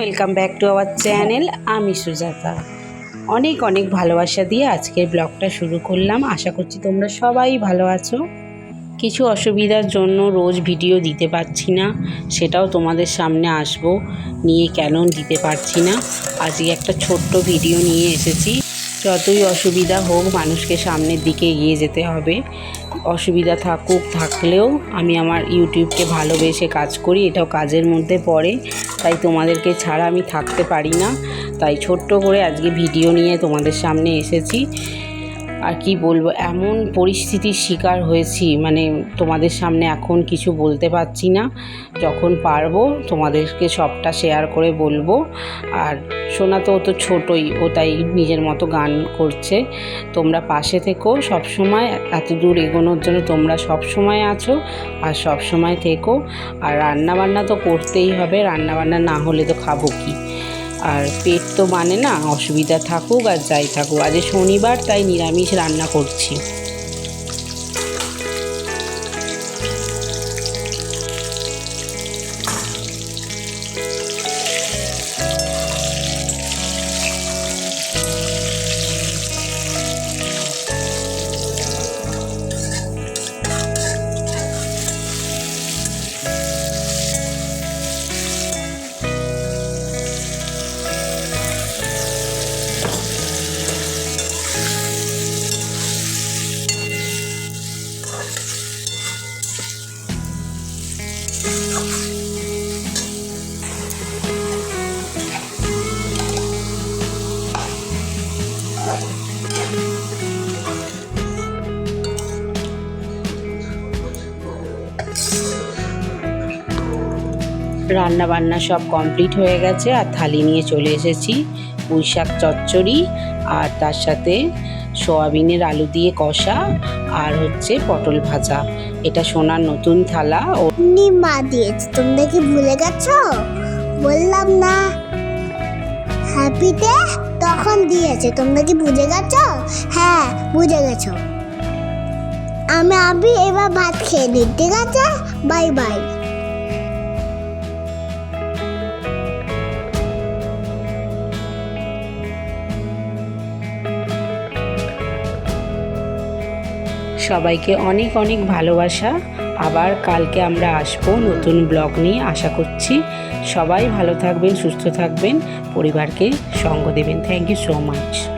Welcome back to our channel আমি সুজাতা। অনেক অনেক ভালোবাসা দিয়ে আজকের ব্লগটা শুরু করলাম। আশা করছি তোমরা সবাই ভালো আছো। কিছু অসুবিধার জন্য রোজ ভিডিও দিতে পারছি না। সেটাও তোমাদের সামনে আসব। নিয়ে কেন দিতে পারছি না? আজকে একটা ছোট্ট ভিডিও নিয়ে এসেছি। যতই অসুবিধা হোক, মানুষকে সামনের দিকে এগিয়ে যেতে হবে। অসুবিধা থাকুক, থাকলেও আমি আমার ইউটিউবকে ভালোবেসে কাজ করি। এটাও কাজের মধ্যে পড়ে। তাই তোমাদেরকে ছাড়া আমি থাকতে পারি না। তাই ছোট্ট করে আজকে ভিডিও নিয়ে তোমাদের সামনে এসেছি। আর কি বলব, এমন পরিস্থিতির শিকার হয়েছি মানে তোমাদের সামনে এখন কিছু বলতে পারছি না, যখন পারব তোমাদেরকে সবটা শেয়ার করে বলব। আর সোনা তো তো ছোটোই, ও তাই নিজের মতো গান করছে। তোমরা পাশে থেকো সব সময় এত দূর এগোনোর জন্য তোমরা সব সময় আছো আর সব সময় থেকো। আর রান্নাবান্না তো করতেই হবে, রান্নাবান্না না হলে তো খাব কি? আর পেট তো মানে না, অসুবিধা থাকুক আর যাই থাকুক। আজ শনিবার, তাই নিরামিষ রান্না করছি। রান্না বান্না সব কমপ্লিট হয়ে গেছে আর থালি নিয়ে চলে এসেছি পুঁই শাক চচ্চড়ি আর তার সাথে সোয়াবিনের আলু দিয়ে কষা আর হচ্ছে পটল ভাজা। এটা সোনার নতুন থালা। ও মা দিয়েছে, তোমরা কি ভুলে গেছো? বললাম না। হ্যাপিতে তখন দিয়েছে, তোমরা কি বুঝে গেছো? হ্যাঁ বুঝে গেছো। আমি আবি এবার ভাত খেয়ে নিই, ঠিক আছে? বাই বাই সবাইকে অনেক অনেক ভালোবাসা। আবার কালকে আমরা আসব নতুন ব্লগ নিয়ে, আশা করছি সবাই ভালো থাকবেন, সুস্থ থাকবেন, পরিবারকে সঙ্গ দেবেন। Thank you so much